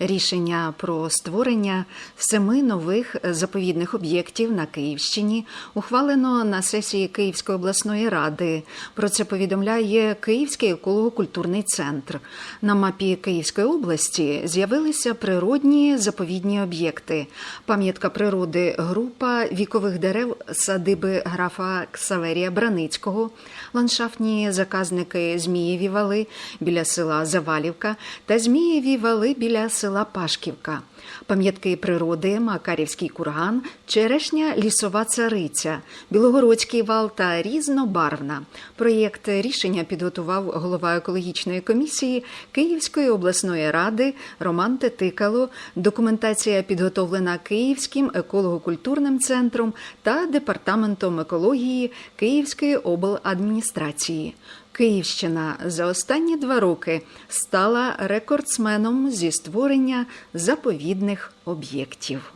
Рішення про створення семи нових заповідних об'єктів на Київщині ухвалено на сесії Київської обласної ради. Про це повідомляє Київський еколого-культурний центр. На мапі Київської області з'явилися природні заповідні об'єкти. Пам'ятка природи група вікових дерев садиби графа Ксаверія Браницького, ландшафтні заказники Змієві вали біля села Завалівка та Змієві вали біля села Пашківка. Пам'ятки природи, Макарівський курган, черешня лісова цариця, Білогородський вал та різнобарвна. Проєкт рішення підготував голова екологічної комісії Київської обласної ради Роман Тетикало. Документація підготовлена Київським еколого-культурним центром та департаментом екології Київської обладміністрації. Київщина за останні два роки стала рекордсменом зі створення заповідних об'єктів.